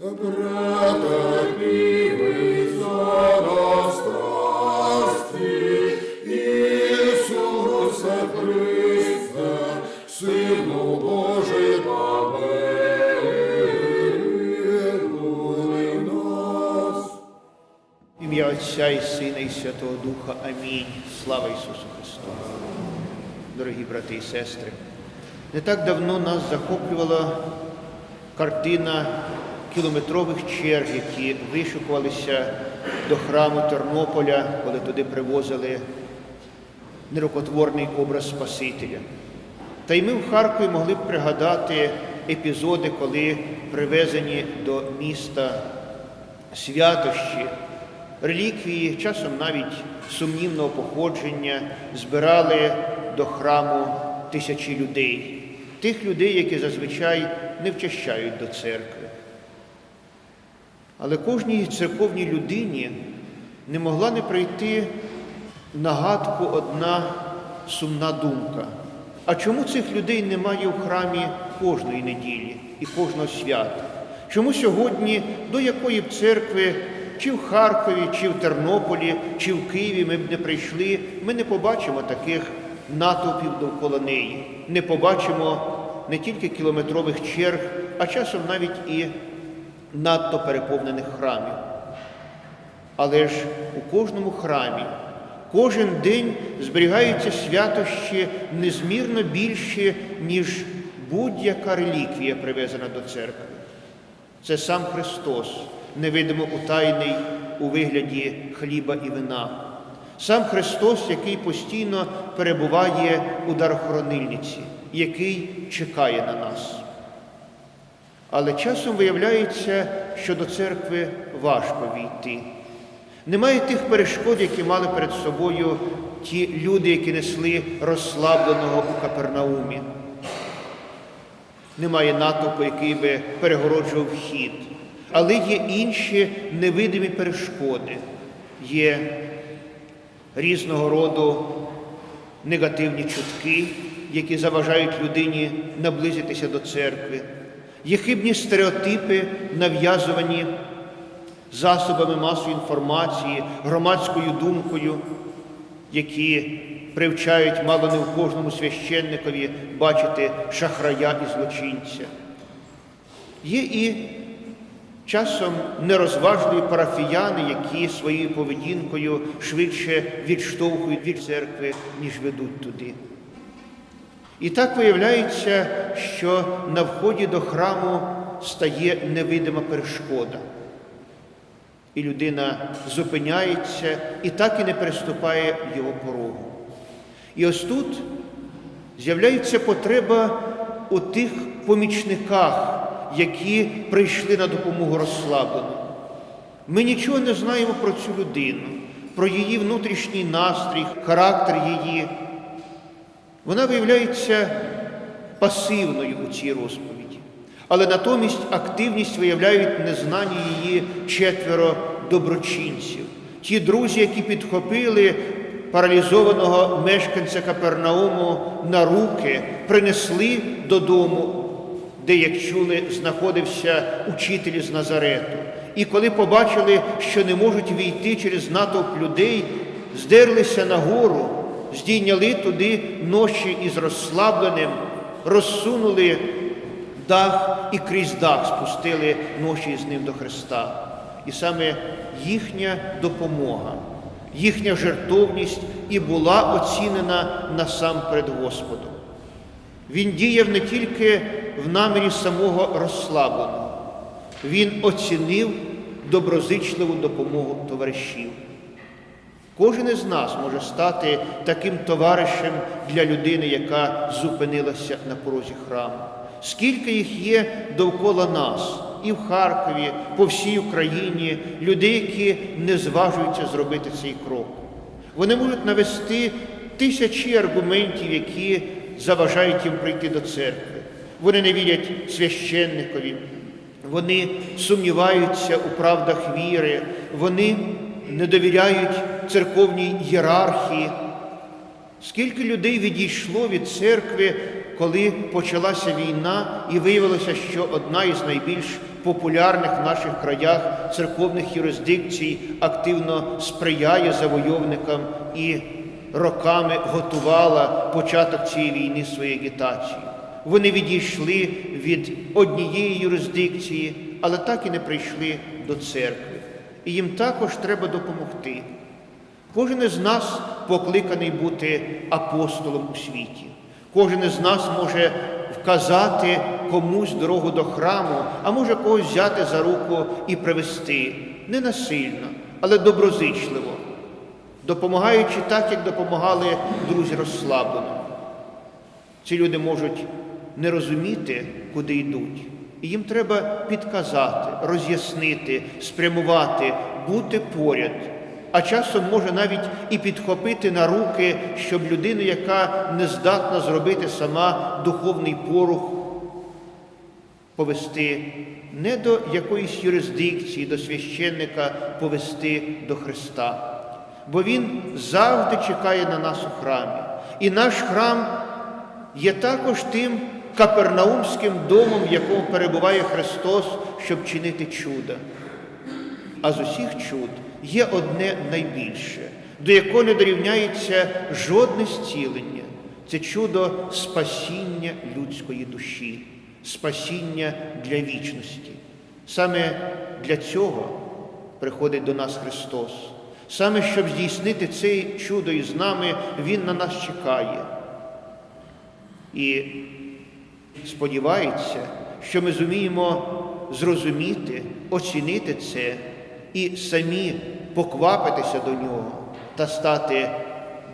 Претерпівий за страсті, Ісусе Сину Божий, помилуй. Ім'я Отця і Сина, і Святого Духа. Амінь. Слава Ісусу Христу. Дорогі брати і сестри, не так давно нас захоплювала картина кілометрових черг, які вишукувалися до храму Тернополя, коли туди привозили нерукотворний образ Спасителя. Та й ми в Харкові могли б пригадати епізоди, коли привезені до міста святощі, реліквії, часом навіть сумнівного походження, збирали до храму тисячі людей, тих людей, які зазвичай не вчащають до церкви. Але кожній церковній людині не могла не прийти нагадку одна сумна думка. А чому цих людей немає в храмі кожної неділі і кожного свята? Чому сьогодні до якої б церкви, чи в Харкові, чи в Тернополі, чи в Києві ми б не прийшли, ми не побачимо таких натовпів довкола неї, не побачимо не тільки кілометрових черг, а часом навіть і надто переповнених храмів. Але ж у кожному храмі кожен день зберігаються святощі незмірно більше, ніж будь-яка реліквія, привезена до церкви. Це сам Христос, невидимо утайний у вигляді хліба і вина. Сам Христос, який постійно перебуває у дарохоронильниці, який чекає на нас. Але часом виявляється, що до церкви важко війти. Немає тих перешкод, які мали перед собою ті люди, які несли розслабленого у Капернаумі. Немає натовпу, який би перегороджував вхід. Але є інші невидимі перешкоди, є різного роду негативні чутки, які заважають людині наблизитися до церкви. Є хибні стереотипи, нав'язувані засобами масової інформації, громадською думкою, які привчають мало не в кожному священникові бачити шахрая і злочинця. Є і часом нерозважливі парафіяни, які своєю поведінкою швидше відштовхують від церкви, ніж ведуть туди. І так виявляється, що на вході до храму стає невидима перешкода. І людина зупиняється і так і не переступає його порогу. І ось тут з'являється потреба у тих помічниках, які прийшли на допомогу розслабленому. Ми нічого не знаємо про цю людину, про її внутрішній настрій, характер її. Вона виявляється пасивною у цій розповіді, але натомість активність виявляють незнані її четверо доброчинців, ті друзі, які підхопили паралізованого мешканця Капернауму на руки, принесли додому, де, як чули, знаходився учитель з Назарету. І коли побачили, що не можуть війти через натовп людей, здерлися нагору, здійняли туди ноші із розслабленим, розсунули дах і крізь дах спустили ноші з ним до Христа. І саме їхня допомога, їхня жертовність і була оцінена насамперед Господом. Він діяв не тільки в намірі самого розслабленого, він оцінив доброзичливу допомогу товаришів. Кожен із нас може стати таким товаришем для людини, яка зупинилася на порозі храму. Скільки їх є довкола нас, і в Харкові, по всій Україні, людей, які не зважуються зробити цей крок. Вони можуть навести тисячі аргументів, які заважають їм прийти до церкви. Вони не вірять священникові, вони сумніваються у правдах віри, вони не довіряють церковній ієрархії. Скільки людей відійшло від церкви, коли почалася війна, і виявилося, що одна із найбільш популярних в наших краях церковних юрисдикцій активно сприяє завойовникам і роками готувала початок цієї війни своєї агітації. Вони відійшли від однієї юрисдикції, але так і не прийшли до церкви. І їм також треба допомогти. Кожен із нас покликаний бути апостолом у світі. Кожен із нас може вказати комусь дорогу до храму, а може когось взяти за руку і привести не насильно, але доброзичливо, допомагаючи так, як допомагали друзі розслаблено. Ці люди можуть не розуміти, куди йдуть. І їм треба підказати, роз'яснити, спрямувати, бути поряд. А часом може навіть і підхопити на руки, щоб людина, яка не здатна зробити сама духовний порух, повести не до якоїсь юрисдикції, до священника, повести до Христа. Бо Він завжди чекає на нас у храмі. І наш храм є також тим капернаумським домом, в якому перебуває Христос, щоб чинити чуда. А з усіх чуд є одне найбільше, до якого не дорівняється жодне зцілення. Це чудо спасіння людської душі, спасіння для вічності. Саме для цього приходить до нас Христос. Саме щоб здійснити це чудо із нами, Він на нас чекає. І сподівається, що ми зуміємо зрозуміти, оцінити це і самі поквапитися до нього та стати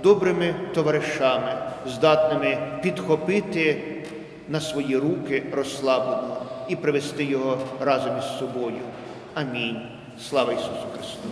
добрими товаришами, здатними підхопити на свої руки розслабленого і привести його разом із собою. Амінь. Слава Ісусу Христу!